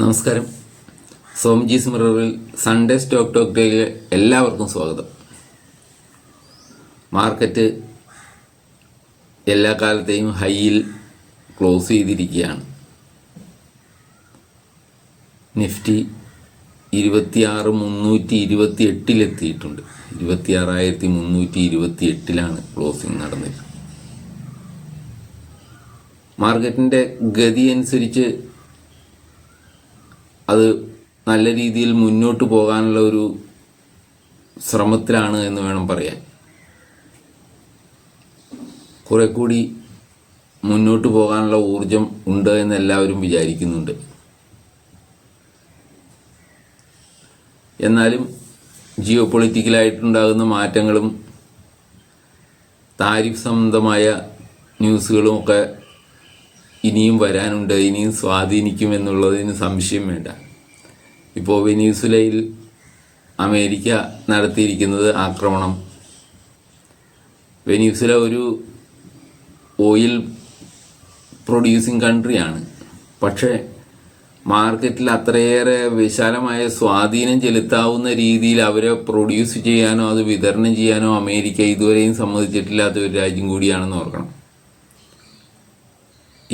നമസ്കാരം. സോംജീസ് മിററിൽ Sunday stock talk ഡേയിൽ എല്ലാവർക്കും സ്വാഗതം. മാർക്കറ്റ് എല്ലാ കാലത്തെയും ഹൈയിൽ ക്ലോസ് ചെയ്തിരിക്കുകയാണ്. നിഫ്റ്റി ഇരുപത്തിയാറ് മുന്നൂറ്റി ഇരുപത്തി എട്ടിലെത്തിയിട്ടുണ്ട് ഇരുപത്തിയാറായിരത്തി മുന്നൂറ്റി ഇരുപത്തി എട്ടിലാണ് ക്ലോസിംഗ് നടന്നത് മാർക്കറ്റിന്റെ ഗതി അനുസരിച്ച് അത് നല്ല രീതിയിൽ മുന്നോട്ട് പോകാനുള്ള ഒരു ശ്രമത്തിലാണ് എന്ന് വേണം പറയാൻ. കുറെ കൂടി മുന്നോട്ട് പോകാനുള്ള ഊർജം ഉണ്ട് എന്ന് എല്ലാവരും വിചാരിക്കുന്നുണ്ട്. എന്നാലും ജിയോ പൊളിറ്റിക്കലായിട്ടുണ്ടാകുന്ന മാറ്റങ്ങളും താരിഫ് സംബന്ധമായ ന്യൂസുകളും ഒക്കെ ഇനിയും വരാനുണ്ട് ഇനിയും സ്വാധീനിക്കും എന്നുള്ളതിന് സംശയം വേണ്ട. ഇപ്പോൾ വെനീസുലയിൽ അമേരിക്ക നടത്തിയിരിക്കുന്നത് ആക്രമണം. വെനീസുല ഒരു ഓയിൽ പ്രൊഡ്യൂസിങ് കൺട്രിയാണ്. പക്ഷേ മാർക്കറ്റിൽ അത്രയേറെ വിശാലമായ സ്വാധീനം ചെലുത്താവുന്ന രീതിയിൽ അവരെ പ്രൊഡ്യൂസ് ചെയ്യാനോ അത് വിതരണം ചെയ്യാനോ അമേരിക്ക ഇതുവരെയും സമ്മതിച്ചിട്ടില്ലാത്ത ഒരു രാജ്യം കൂടിയാണെന്ന് ഓർക്കണം.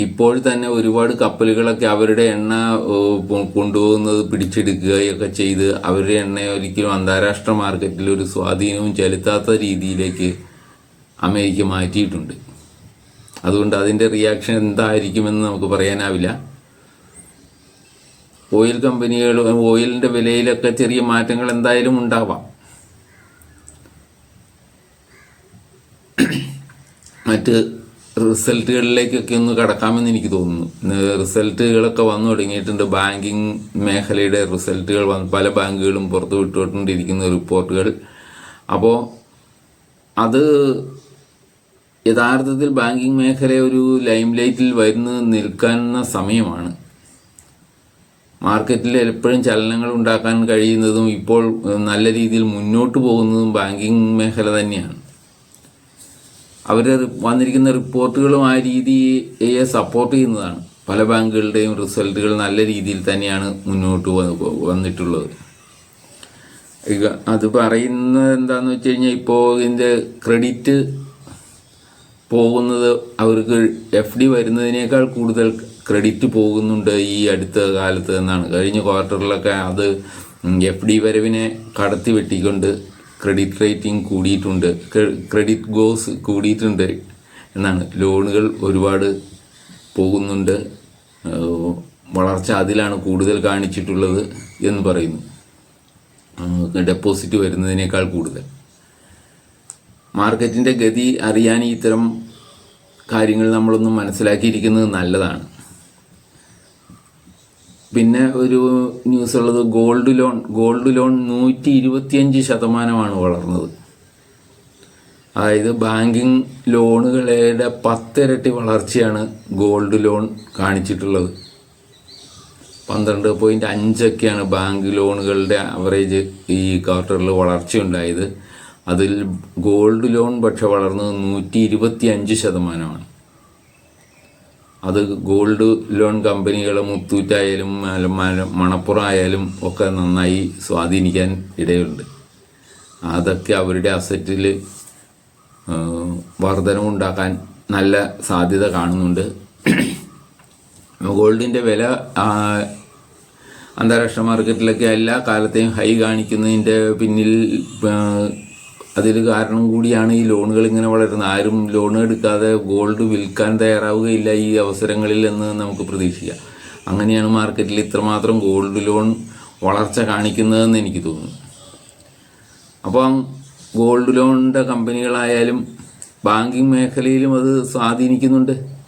ഇപ്പോൾ തന്നെ ഒരുപാട് കപ്പലുകളൊക്കെ അവരുടെ എണ്ണ കൊണ്ടുപോകുന്നത് പിടിച്ചെടുക്കുകയൊക്കെ ചെയ്ത് അവരുടെ എണ്ണ ഒരിക്കലും അന്താരാഷ്ട്ര മാർക്കറ്റിൽ ഒരു സ്വാധീനവും ചെലുത്താത്ത രീതിയിലേക്ക് അമേരിക്ക മാറ്റിയിട്ടുണ്ട്. അതുകൊണ്ട് അതിന്റെ റിയാക്ഷൻ എന്തായിരിക്കുമെന്ന് നമുക്ക് പറയാനാവില്ല. ഓയിൽ കമ്പനികൾ ഓയിലിന്റെ വിലയിലൊക്കെ ചെറിയ മാറ്റങ്ങൾ എന്തായാലും ഉണ്ടാവാം. മറ്റ് റിസൾട്ടുകളിലേക്കൊക്കെ ഒന്ന് കടക്കാമെന്ന് എനിക്ക് തോന്നുന്നു. റിസൾട്ടുകളൊക്കെ വന്നു തുടങ്ങിയിട്ടുണ്ട്. ബാങ്കിങ് മേഖലയുടെ റിസൾട്ടുകൾ വന്ന് പല ബാങ്കുകളും പുറത്തു വിട്ടുകൊണ്ടിരിക്കുന്ന റിപ്പോർട്ടുകൾ. അപ്പോൾ അത് യഥാർത്ഥത്തിൽ ബാങ്കിങ് മേഖല ഒരു ലൈം ലൈറ്റിൽ വരുന്ന നിൽക്കുന്ന സമയമാണ്. മാർക്കറ്റിൽ എപ്പോഴും ചലനങ്ങൾ ഉണ്ടാക്കാൻ കഴിയുന്നതും ഇപ്പോൾ നല്ല രീതിയിൽ മുന്നോട്ട് പോകുന്നതും ബാങ്കിങ് മേഖല തന്നെയാണ്. അവർ വന്നിരിക്കുന്ന റിപ്പോർട്ടുകളും ആ രീതിയെ സപ്പോർട്ട് ചെയ്യുന്നതാണ്. പല ബാങ്കുകളുടെയും റിസൾട്ടുകൾ നല്ല രീതിയിൽ തന്നെയാണ് മുന്നോട്ട് വന്നിട്ടുള്ളത്. അത് പറയുന്നത് എന്താണെന്ന് വെച്ച് കഴിഞ്ഞാൽ ഇപ്പോൾ ഇതിന്റെ ക്രെഡിറ്റ് പോകുന്നത് അവർക്ക് എഫ് ഡി വരുന്നതിനേക്കാൾ കൂടുതൽ ക്രെഡിറ്റ് പോകുന്നുണ്ട് ഈ അടുത്ത കാലത്ത് എന്നാണ്. കഴിഞ്ഞ ക്വാർട്ടറിലൊക്കെ അത് എഫ് ഡി വരവിനെ കടത്തി വെട്ടിക്കൊണ്ട് ക്രെഡിറ്റ് റേറ്റിംഗ് കൂടിയിട്ടുണ്ട്. ക്രെഡിറ്റ് ഗോസ് കൂടിയിട്ടുണ്ട് എന്നാണ്. ലോണുകൾ ഒരുപാട് പോകുന്നുണ്ട്. വളർച്ച അതിലാണ് കൂടുതൽ കാണിച്ചിട്ടുള്ളത് എന്ന് പറയുന്നു. ഡെപ്പോസിറ്റ് വരുന്നതിനേക്കാൾ കൂടുതൽ. മാർക്കറ്റിന്റെ ഗതി അറിയാൻ ഇത്തരം കാര്യങ്ങൾ നമ്മളൊന്നും മനസ്സിലാക്കിയിരിക്കുന്നത് നല്ലതാണ്. പിന്നെ ഒരു ന്യൂസ് ഉള്ളത് ഗോൾഡ് ലോൺ. ഗോൾഡ് ലോൺ നൂറ്റി ഇരുപത്തിയഞ്ച് ശതമാനമാണ് വളർന്നത്. അതായത് ബാങ്കിങ് ലോണുകളുടെ പത്തിരട്ടി വളർച്ചയാണ് ഗോൾഡ് ലോൺ കാണിച്ചിട്ടുള്ളത്. പന്ത്രണ്ട് പോയിന്റ് അഞ്ചൊക്കെയാണ് ബാങ്ക് ലോണുകളുടെ ആവറേജ് ഈ ക്വാർട്ടറിൽ വളർച്ചയുണ്ടായത്. അതിൽ ഗോൾഡ് ലോൺ പക്ഷെ വളർന്നത് നൂറ്റി ഇരുപത്തി അഞ്ച് ശതമാനമാണ്. അത് ഗോൾഡ് ലോൺ കമ്പനികൾ മുത്തൂറ്റായാലും മണപ്പുറം ആയാലും ഒക്കെ നന്നായി സ്വാധീനിക്കാൻ ഇടയുണ്ട്. അതൊക്കെ അവരുടെ അസറ്റിൽ വർധനവുണ്ടാക്കാൻ നല്ല സാധ്യത കാണുന്നുണ്ട്. ഗോൾഡിന്റെ വില അന്താരാഷ്ട്ര മാർക്കറ്റിലൊക്കെ എല്ലാ കാലത്തെയും ഹൈ കാണിക്കുന്നതിന്റെ പിന്നിൽ ആ, അതിൽ കാരണം കൂടിയാണ് ഈ ലോണുകൾ ഇങ്ങനെ വളരുന്നത്. ആരും ലോൺ എടുക്കാതെ ഗോൾഡ് വിൽക്കാൻ തയ്യാറാവുകയില്ല ഈ അവസരങ്ങളിൽ എന്ന് നമുക്ക് പ്രതീക്ഷിക്കാം. അങ്ങനെയാണ് മാർക്കറ്റിൽ ഇത്രമാത്രം ഗോൾഡ് ലോൺ വളർച്ച കാണിക്കുന്നതെന്ന് എനിക്ക് തോന്നുന്നു. അപ്പം ഗോൾഡ് ലോണിന്റെ കമ്പനികളായാലും ബാങ്കിങ് മേഖലയിലും അത് സ്വാധീനിക്കുന്നുണ്ട്.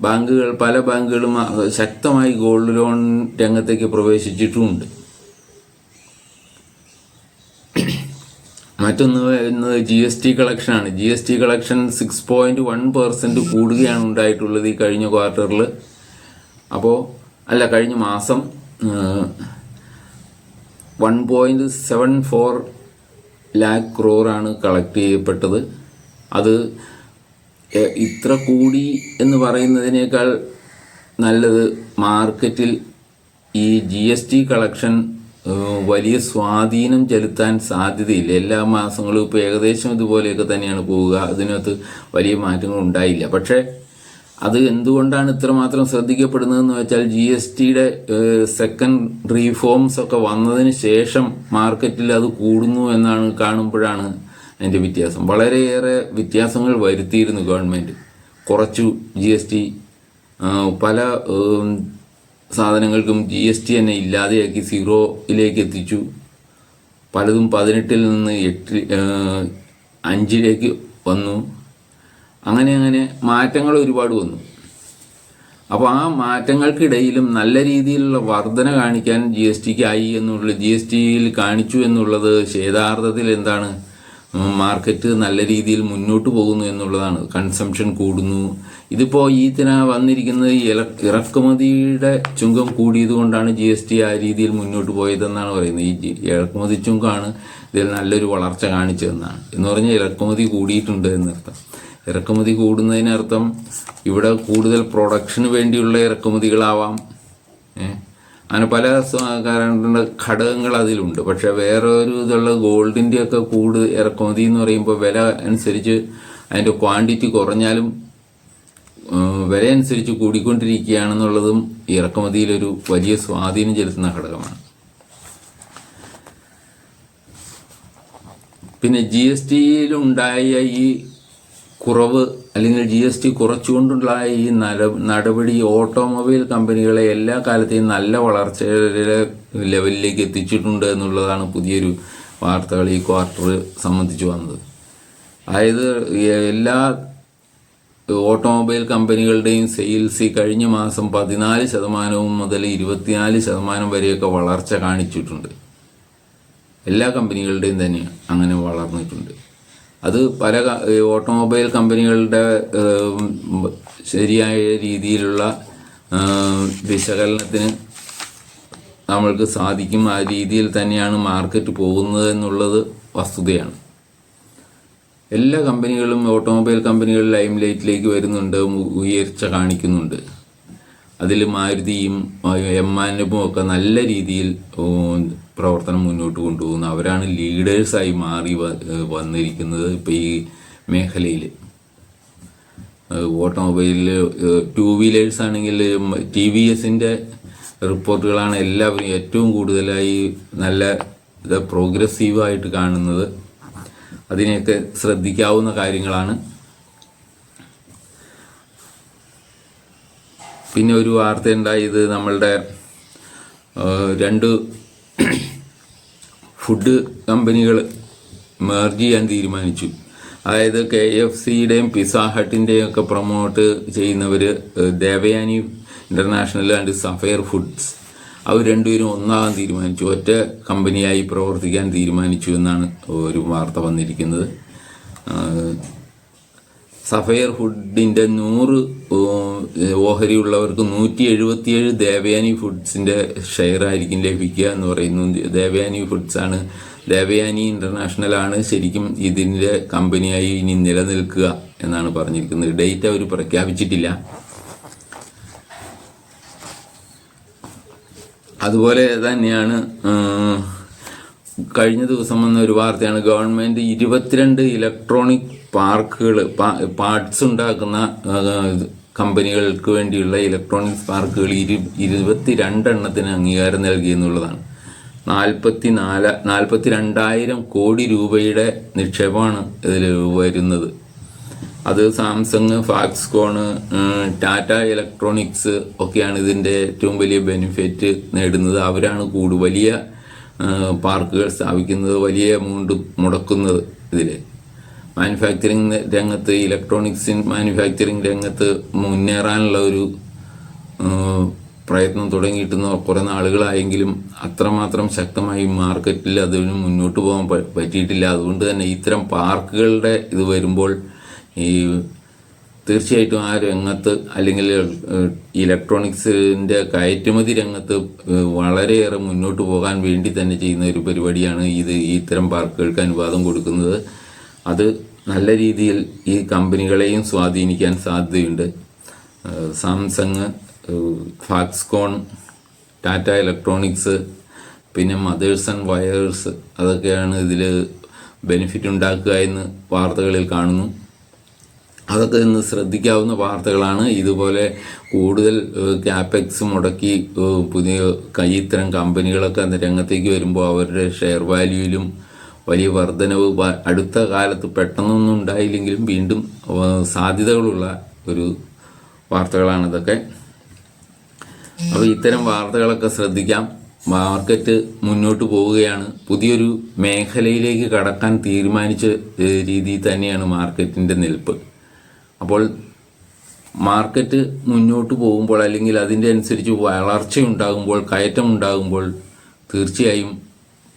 ബാങ്കുകൾ പല ബാങ്കുകളും ശക്തമായി ഗോൾഡ് ലോൺ രംഗത്തേക്ക് പ്രവേശിച്ചിട്ടുമുണ്ട്. മറ്റൊന്ന് വരുന്നത് ജി എസ് ടി കളക്ഷനാണ് G S T collection six point one percent കൂടുകയാണ് ഉണ്ടായിട്ടുള്ളത് ഈ കഴിഞ്ഞ ക്വാർട്ടറിൽ അപ്പോൾ അല്ല കഴിഞ്ഞ മാസം one point seven four lakh ക്രോറാണ് collect ചെയ്യപ്പെട്ടത്. അത് ഇത്ര കൂടി എന്ന് പറയുന്നതിനേക്കാൾ നല്ലത് മാർക്കറ്റിൽ ഈ ജി എസ് ടി കളക്ഷൻ വലിയ സ്വാധീനം ചെലുത്താൻ സാധ്യതയില്ല. എല്ലാ മാസങ്ങളും ഇപ്പോൾ ഏകദേശം ഇതുപോലെയൊക്കെ തന്നെയാണ് പോവുക. അതിനകത്ത് വലിയ മാറ്റങ്ങൾ ഉണ്ടായില്ല. പക്ഷേ അത് എന്തുകൊണ്ടാണ് ഇത്രമാത്രം ശ്രദ്ധിക്കപ്പെടുന്നതെന്ന് വെച്ചാൽ ജി എസ് ടിയുടെ സെക്കൻഡ് റീഫോംസ് ഒക്കെ വന്നതിന് ശേഷം മാർക്കറ്റിൽ അത് കൂടുന്നു എന്നാണ് കാണുമ്പോഴാണ് അതിന്റെ വ്യത്യാസം. വളരെയേറെ വ്യത്യാസങ്ങൾ വരുത്തിയിരുന്നു ഗവൺമെന്റ്. കുറച്ചു ജി എസ് ടി പല സാധനങ്ങൾക്കും ജി എസ് ടി തന്നെ ഇല്ലാതെയാക്കി സീറോയിലേക്ക് എത്തിച്ചു പലതും പതിനെട്ടിൽ നിന്ന് എട്ട് അഞ്ചിലേക്ക് വന്നു. അങ്ങനെ അങ്ങനെ മാറ്റങ്ങൾ ഒരുപാട് വന്നു. അപ്പോൾ ആ മാറ്റങ്ങൾക്കിടയിലും നല്ല രീതിയിലുള്ള വർധന കാണിക്കാൻ ജി എസ് ടിക്ക് ആയി എന്നുള്ള ജി എസ് ടിയിൽ കാണിച്ചു എന്നുള്ളത് യഥാർത്ഥത്തിൽ എന്താണ്? മാർക്കറ്റ് നല്ല രീതിയിൽ മുന്നോട്ട് പോകുന്നു എന്നുള്ളതാണ്. കൺസംഷൻ കൂടുന്നു. ഇതിപ്പോൾ ഈ ദിന വന്നിരിക്കുന്നത് ഇറക്കുമതിയുടെ ചുങ്കം കൂടിയത് കൊണ്ടാണ് ജി എസ് ടി ആ രീതിയിൽ മുന്നോട്ട് പോയതെന്നാണ് പറയുന്നത്. ഈ ഇറക്കുമതി ചുങ്കമാണ് ഇതിൽ നല്ലൊരു വളർച്ച കാണിച്ചതെന്നാണ്. എന്ന് പറഞ്ഞാൽ ഇറക്കുമതി കൂടിയിട്ടുണ്ട് എന്നർത്ഥം. ഇറക്കുമതി കൂടുന്നതിനർത്ഥം ഇവിടെ കൂടുതൽ പ്രൊഡക്ഷന് വേണ്ടിയുള്ള ഇറക്കുമതികളാവാം? അങ്ങനെ പല ഘടകങ്ങൾ അതിലുണ്ട്. പക്ഷേ വേറെ ഒരു ഇതുള്ള ഗോൾഡിന്റെ ഒക്കെ കൂട് ഇറക്കുമതി എന്ന് പറയുമ്പോൾ വില അനുസരിച്ച് അതിന്റെ ക്വാണ്ടിറ്റി കുറഞ്ഞാലും ഏ, വില അനുസരിച്ച് കൂടിക്കൊണ്ടിരിക്കുകയാണെന്നുള്ളതും ഇറക്കുമതിയിലൊരു വലിയ സ്വാധീനം ചെലുത്തുന്ന ഘടകമാണ്. പിന്നെ ജി എസ് ടിയിലുണ്ടായ ഈ കുറവ് അല്ലെങ്കിൽ ജി എസ് ടി കുറച്ചുകൊണ്ടുണ്ടായ ഈ നട നടപടി ഓട്ടോമൊബൈൽ കമ്പനികളെ എല്ലാ കാലത്തെയും നല്ല വളർച്ചയുടെ ലെവലിലേക്ക് എത്തിച്ചിട്ടുണ്ട് എന്നുള്ളതാണ് പുതിയൊരു വാർത്തകൾ ഈ ക്വാർട്ടർ സംബന്ധിച്ച് വന്നത്. അതായത് എല്ലാ ഓട്ടോമൊബൈൽ കമ്പനികളുടെയും സെയിൽസ് കഴിഞ്ഞ മാസം പതിനാല് ശതമാനവും മുതൽ ഇരുപത്തിനാല് ശതമാനം വരെയൊക്കെ വളർച്ച കാണിച്ചിട്ടുണ്ട്. എല്ലാ കമ്പനികളുടെയും തന്നെ അങ്ങനെ വളർന്നിട്ടുണ്ട്. അത് പല ഓട്ടോമൊബൈൽ കമ്പനികളുടെ ശരിയായ രീതിയിലുള്ള വിശകലനത്തിന് നമ്മൾക്ക് സാധിക്കും. ആ രീതിയിൽ തന്നെയാണ് മാർക്കറ്റ് പോകുന്നത് എന്നുള്ളത് വസ്തുതയാണ്. എല്ലാ കമ്പനികളും ഓട്ടോമൊബൈൽ കമ്പനികൾ ലൈം ലൈറ്റിലേക്ക് വരുന്നുണ്ട് ഉയർച്ച കാണിക്കുന്നുണ്ട്. അതിൽ മാരുതിയും എമ്മാനും ഒക്കെ നല്ല രീതിയിൽ പ്രവർത്തനം മുന്നോട്ട് കൊണ്ടുപോകുന്നു. അവരാണ് ലീഡേഴ്സായി മാറി വന്നിരിക്കുന്നത് ഇപ്പോൾ ഈ മേഖലയിൽ ഓട്ടോമൊബൈലിൽ ടു വീലേഴ്സ് ആണെങ്കിൽ ടി വി എസിന്റെ റിപ്പോർട്ടുകളാണ് എല്ലാവരും ഏറ്റവും കൂടുതലായി നല്ല പ്രോഗ്രസീവായിട്ട് കാണുന്നത്. അതിനെയൊക്കെ ശ്രദ്ധിക്കാവുന്ന കാര്യങ്ങളാണ്. പിന്നെ ഒരു വാർത്ത ഉണ്ടായത് നമ്മളുടെ രണ്ട് ഫുഡ് കമ്പനികൾ മെർജ് ചെയ്യാൻ തീരുമാനിച്ചു. അതായത് കെ എഫ് സിയുടെയും പിസ ഹട്ടിന്റെയും ഒക്കെ പ്രൊമോട്ട് ചെയ്യുന്നവർ Devyani international and Sapphire foods അവർ രണ്ടുപേരും ഒന്നാകാൻ തീരുമാനിച്ചു. ഒറ്റ കമ്പനിയായി പ്രവർത്തിക്കാൻ തീരുമാനിച്ചു എന്നാണ് ഒരു വാർത്ത വന്നിരിക്കുന്നത്. സഫയർ ഫുഡിന്റെ നൂറ് ഓഹരി ഓഹരിയുള്ളവർക്ക് നൂറ്റി എഴുപത്തിയേഴ് ദേവയാനി ഫുഡ്സിന്റെ ഷെയർ ആയിരിക്കും ലഭിക്കുക എന്ന് പറയുന്നു. ദേവയാനി ഫുഡ്സാണ് ദേവയാനി ഇന്റർനാഷണൽ ആണ് ശരിക്കും ഇതിന്റെ കമ്പനിയായി ഇനി നിലനിൽക്കുക എന്നാണ് പറഞ്ഞിരിക്കുന്നത്. ഡേറ്റ് അവർ പ്രഖ്യാപിച്ചിട്ടില്ല. അതുപോലെ തന്നെയാണ് കഴിഞ്ഞ ദിവസം വന്ന ഒരു വാർത്തയാണ്. ഗവൺമെന്റ് ഇരുപത്തിരണ്ട് ഇലക്ട്രോണിക് പാർക്കുകൾ പാർട്സ് ഉണ്ടാക്കുന്ന കമ്പനികൾക്ക് വേണ്ടിയുള്ള ഇലക്ട്രോണിക് പാർക്കുകൾ ഇരു ഇരുപത്തി രണ്ടെണ്ണത്തിന് അംഗീകാരം നൽകി എന്നുള്ളതാണ്. നാൽപ്പത്തി നാല് നാൽപ്പത്തി രണ്ടായിരം കോടി രൂപയുടെ നിക്ഷേപമാണ് ഇതിൽ വരുന്നത്. അത് സാംസങ് ഫാക്സ്കോണ് ടാറ്റ ഇലക്ട്രോണിക്സ് ഒക്കെയാണ് ഇതിന്റെ ഏറ്റവും വലിയ ബെനിഫിറ്റ് നേടുന്നത്. അവരാണ് കൂടു വലിയ പാർക്കുകൾ സ്ഥാപിക്കുന്നത് വലിയ എമൗണ്ട് മുടക്കുന്നത് ഇതിൽ മാനുഫാക്ചറിങ് രംഗത്ത് ഇലക്ട്രോണിക്സ് മാനുഫാക്ചറിങ് രംഗത്ത് മുന്നേറാനുള്ള ഒരു പ്രയത്നം തുടങ്ങിയിട്ട് കുറേ നാളുകളായെങ്കിലും അത്രമാത്രം ശക്തമായി മാർക്കറ്റിൽ അതിന് മുന്നോട്ട് പോകാൻ പറ്റിയിട്ടില്ല. അതുകൊണ്ട് തന്നെ ഇത്തരം പാർക്കുകളുടെ ഇത് വരുമ്പോൾ ഈ തീർച്ചയായിട്ടും ആ രംഗത്ത് അല്ലെങ്കിൽ ഇലക്ട്രോണിക്സിന്റെ കയറ്റുമതി രംഗത്ത് വളരെയേറെ മുന്നോട്ട് പോകാൻ വേണ്ടി തന്നെ ചെയ്യുന്ന ഒരു പരിപാടിയാണ് ഇത്. ഈ ഇത്തരം പാർക്കുകൾക്ക് അനുവാദം കൊടുക്കുന്നത്. അത് നല്ല രീതിയിൽ ഈ കമ്പനികളെയും സ്വാധീനിക്കാൻ സാധ്യതയുണ്ട്. സാംസങ് ഫാക്സ്കോൺ ടാറ്റ ഇലക്ട്രോണിക്സ് പിന്നെ മദേഴ്സ് ആൻഡ് വയേഴ്സ് അതൊക്കെയാണ് ഇതിൽ ബെനിഫിറ്റ് ഉണ്ടാക്കുക എന്ന് വാർത്തകളിൽ കാണുന്നു. അതൊക്കെ ഇന്ന് ശ്രദ്ധിക്കാവുന്ന വാർത്തകളാണ്. ഇതുപോലെ കൂടുതൽ ക്യാപെക്സ് മുടക്കി പുതിയ ഇത്തരം കമ്പനികളൊക്കെ രംഗത്തേക്ക് വരുമ്പോൾ അവരുടെ ഷെയർ വാല്യൂയിലും വലിയ വർധനവ് അടുത്ത കാലത്ത് പെട്ടെന്നൊന്നും ഉണ്ടായില്ലെങ്കിലും വീണ്ടും സാധ്യതകളുള്ള ഒരു വാർത്തകളാണ് ഇതൊക്കെ. അപ്പോൾ ഇത്തരം വാർത്തകളൊക്കെ ശ്രദ്ധിക്കാം. മാർക്കറ്റ് മുന്നോട്ട് പോവുകയാണ്. പുതിയൊരു മേഖലയിലേക്ക് കടക്കാൻ തീരുമാനിച്ച രീതിയിൽ തന്നെയാണ് മാർക്കറ്റിന്റെ നിൽപ്പ്. അപ്പോൾ മാർക്കറ്റ് മുന്നോട്ട് പോകുമ്പോൾ അല്ലെങ്കിൽ അതിന്റെ അനുസരിച്ച് വളർച്ച ഉണ്ടാകുമ്പോൾ കയറ്റം ഉണ്ടാകുമ്പോൾ തീർച്ചയായും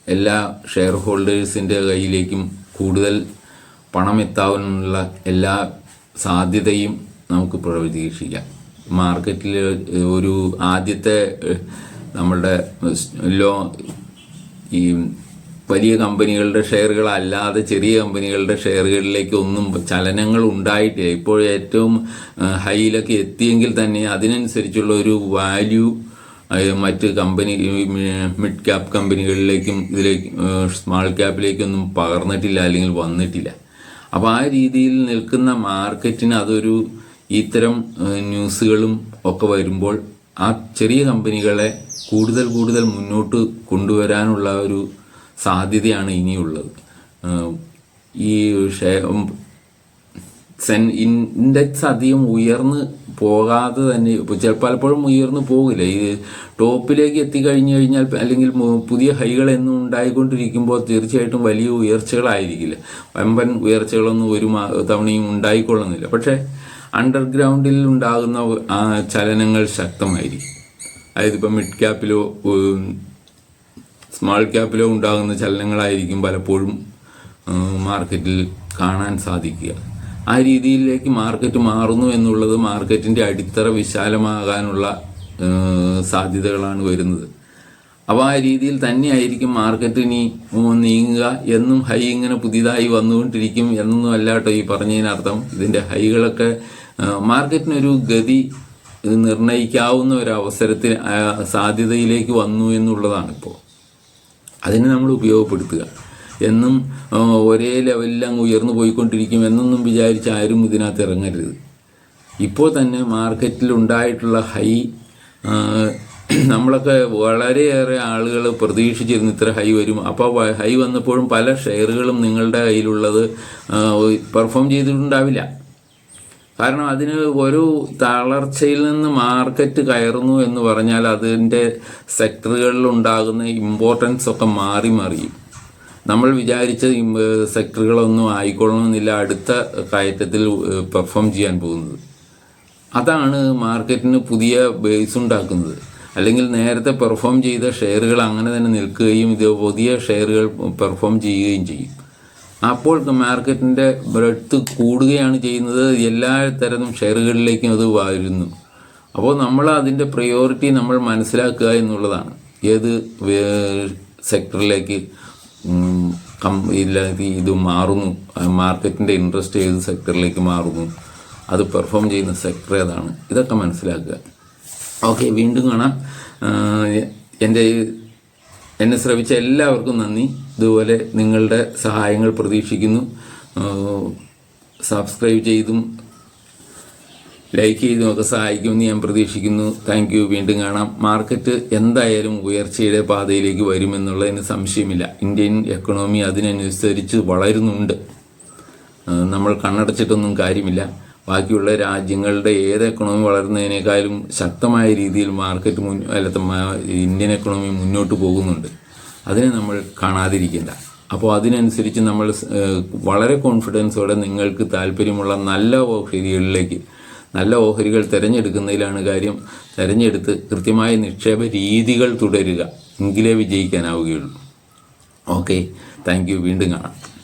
എല്ലാ ഷെയർ ഹോൾഡേഴ്സിന്റെ കയ്യിലേക്കും കൂടുതൽ പണം എത്താവുന്ന എല്ലാ സാധ്യതയും നമുക്ക് പ്രതീക്ഷിക്കാം. മാർക്കറ്റിൽ ഒരു ആദ്യത്തെ നമ്മളുടെ ലോ ഈ വലിയ കമ്പനികളുടെ ഷെയറുകൾ അല്ലാതെ ചെറിയ കമ്പനികളുടെ ഷെയറുകളിലേക്ക് ഒന്നും ചലനങ്ങൾ ഉണ്ടായിട്ടില്ല. ഇപ്പോൾ ഏറ്റവും ഹൈയിലൊക്കെ എത്തിയെങ്കിൽ തന്നെ അതിനനുസരിച്ചുള്ള ഒരു വാല്യൂ മറ്റ് കമ്പനി മിഡ് ക്യാപ് കമ്പനികളിലേക്കും ഇതിലേക്ക് സ്മാൾ ക്യാപ്പിലേക്കൊന്നും പകർന്നിട്ടില്ല അല്ലെങ്കിൽ വന്നിട്ടില്ല. അപ്പോൾ ആ രീതിയിൽ നിൽക്കുന്ന മാർക്കറ്റിന് അതൊരു ഇത്തരം ന്യൂസുകളും ഒക്കെ വരുമ്പോൾ ആ ചെറിയ കമ്പനികളെ കൂടുതൽ കൂടുതൽ മുന്നോട്ട് കൊണ്ടുവരാനുള്ള ഒരു സാധ്യതയാണ് ഇനിയുള്ളത്. ഈ സെൻ ഇൻഡെക്സ് അധികം ഉയർന്ന് പോകാതെ തന്നെ ഇപ്പോൾ ചില പലപ്പോഴും ഉയർന്നു പോകില്ല. ഈ ടോപ്പിലേക്ക് എത്തിക്കഴിഞ്ഞു കഴിഞ്ഞാൽ അല്ലെങ്കിൽ പുതിയ ഹൈകൾ എന്നും ഉണ്ടായിക്കൊണ്ടിരിക്കുമ്പോൾ തീർച്ചയായിട്ടും വലിയ ഉയർച്ചകളായിരിക്കില്ല. വമ്പൻ ഉയർച്ചകളൊന്നും ഒരു തവണയും ഉണ്ടായിക്കൊള്ളുന്നില്ല. പക്ഷേ അണ്ടർഗ്രൗണ്ടിൽ ഉണ്ടാകുന്ന ചലനങ്ങൾ ശക്തമായിരിക്കും. അതായത് ഇപ്പം മിഡ് ക്യാപ്പിലോ സ്മാൾ ക്യാപ്പിലോ ഉണ്ടാകുന്ന ചലനങ്ങളായിരിക്കും പലപ്പോഴും മാർക്കറ്റിൽ കാണാൻ സാധിക്കുക. ആ രീതിയിലേക്ക് മാർക്കറ്റ് മാറുന്നു എന്നുള്ളത് മാർക്കറ്റിന്റെ അടിത്തറ വിശാലമാകാനുള്ള സാധ്യതകളാണ് വരുന്നത്. അപ്പോൾ ആ രീതിയിൽ തന്നെയായിരിക്കും മാർക്കറ്റ് ഇനി നീങ്ങുക എന്നും ഹൈ ഇങ്ങനെ പുതിയതായി വന്നുകൊണ്ടിരിക്കും എന്നൊന്നും അല്ല കേട്ടോ ഈ പറഞ്ഞതിനർത്ഥം. ഇതിന്റെ ഹൈകളൊക്കെ മാർക്കറ്റിനൊരു ഗതി നിർണയിക്കാവുന്ന ഒരു അവസരത്തിൽ സാധ്യതയിലേക്ക് വന്നു എന്നുള്ളതാണ് ഇപ്പോൾ അതിനെ നമ്മൾ ഉപയോഗപ്പെടുത്തുക. എന്നും ഒരേ ലെവലിൽ അങ്ങ് ഉയർന്നു പോയിക്കൊണ്ടിരിക്കും എന്നൊന്നും വിചാരിച്ച് ആരും ഇതിനകത്ത് ഇറങ്ങരുത്. ഇപ്പോൾ തന്നെ മാർക്കറ്റിൽ ഉണ്ടായിട്ടുള്ള ഹൈ നമ്മളൊക്കെ വളരെയേറെ ആളുകൾ പ്രതീക്ഷിച്ചിരുന്നു ഇത്ര ഹൈ വരും. അപ്പോൾ ഹൈ വന്നപ്പോഴും പല ഷെയറുകളും നിങ്ങളുടെ കയ്യിലുള്ളത് പെർഫോം ചെയ്തിട്ടുണ്ടാവില്ല. കാരണം അതിന് ഒരു തളർച്ചയിൽ നിന്ന് മാർക്കറ്റ് കയറുന്നു എന്ന് പറഞ്ഞാൽ അതിന്റെ സെക്ടറുകളിൽ ഉണ്ടാകുന്ന ഇമ്പോർട്ടൻസ് ഒക്കെ മാറി മറിയും. നമ്മൾ വിചാരിച്ച സെക്ടറുകളൊന്നും ആയിക്കൊള്ളണമെന്നില്ല അടുത്ത കയറ്റത്തിൽ പെർഫോം ചെയ്യാൻ പോകുന്നത്. അതാണ് മാർക്കറ്റിന് പുതിയ ബേസ് ഉണ്ടാക്കുന്നത്. അല്ലെങ്കിൽ നേരത്തെ പെർഫോം ചെയ്ത ഷെയറുകൾ അങ്ങനെ തന്നെ നിൽക്കുകയും ഇത് പുതിയ ഷെയറുകൾ പെർഫോം ചെയ്യുകയും ചെയ്യും. അപ്പോൾ മാർക്കറ്റിന്റെ ബ്രെഡ്ത്ത് കൂടുകയാണ് ചെയ്യുന്നത്. എല്ലാ തരം ഷെയറുകളിലേക്കും അത് വരുന്നു. അപ്പോൾ നമ്മൾ അതിന്റെ പ്രയോറിറ്റി നമ്മൾ മനസ്സിലാക്കുക എന്നുള്ളതാണ്. ഏത് സെക്ടറിലേക്ക് കം ഇല്ല ഇത് മാറുന്നു. മാർക്കറ്റിന്റെ ഇൻട്രസ്റ്റ് ഏത് സെക്ടറിലേക്ക് മാറുന്നു. അത് പെർഫോം ചെയ്യുന്ന സെക്ടർ ഏതാണ്. ഇതൊക്കെ മനസ്സിലാക്കുക. ഓക്കെ വീണ്ടും കാണാം. എന്റെ എന്നെ ശ്രമിച്ച എല്ലാവർക്കും നന്ദി. ഇതുപോലെ നിങ്ങളുടെ സഹായങ്ങൾ പ്രതീക്ഷിക്കുന്നു. സബ്സ്ക്രൈബ് ചെയ്തും ലൈക്ക് ചെയ്തും ഒക്കെ സഹായിക്കുമെന്ന് ഞാൻ പ്രതീക്ഷിക്കുന്നു. Thank you. വീണ്ടും കാണാം. മാർക്കറ്റ് എന്തായാലും ഉയർച്ചയുടെ പാതയിലേക്ക് വരുമെന്നുള്ളതിന് സംശയമില്ല. ഇന്ത്യൻ എക്കണോമി അതിനനുസരിച്ച് വളരുന്നുണ്ട്. നമ്മൾ കണ്ണടച്ചിട്ടൊന്നും കാര്യമില്ല. ബാക്കിയുള്ള രാജ്യങ്ങളുടെ ഏത് എക്കണോമി വളരുന്നതിനേക്കാളും ശക്തമായ രീതിയിൽ മാർക്കറ്റ് മുൻ അല്ല ഇന്ത്യൻ എക്കണോമി മുന്നോട്ട് പോകുന്നുണ്ട്. അതിനെ നമ്മൾ കാണാതിരിക്കില്ല അപ്പോൾ അതിനനുസരിച്ച് നമ്മൾ വളരെ കോൺഫിഡൻസോടെ നിങ്ങൾക്ക് താല്പര്യമുള്ള നല്ല ഓഹരികളിലേക്ക് നല്ല ഓഹരികൾ തിരഞ്ഞെടുക്കുന്നതിലാണ് കാര്യം. തിരഞ്ഞെടുത്ത് കൃത്യമായ നിക്ഷേപ രീതികൾ തുടരുക. എങ്കിലേ വിജയിക്കാനാവുകയുള്ളൂ. ഓക്കെ. Thank you. വീണ്ടും കാണാം.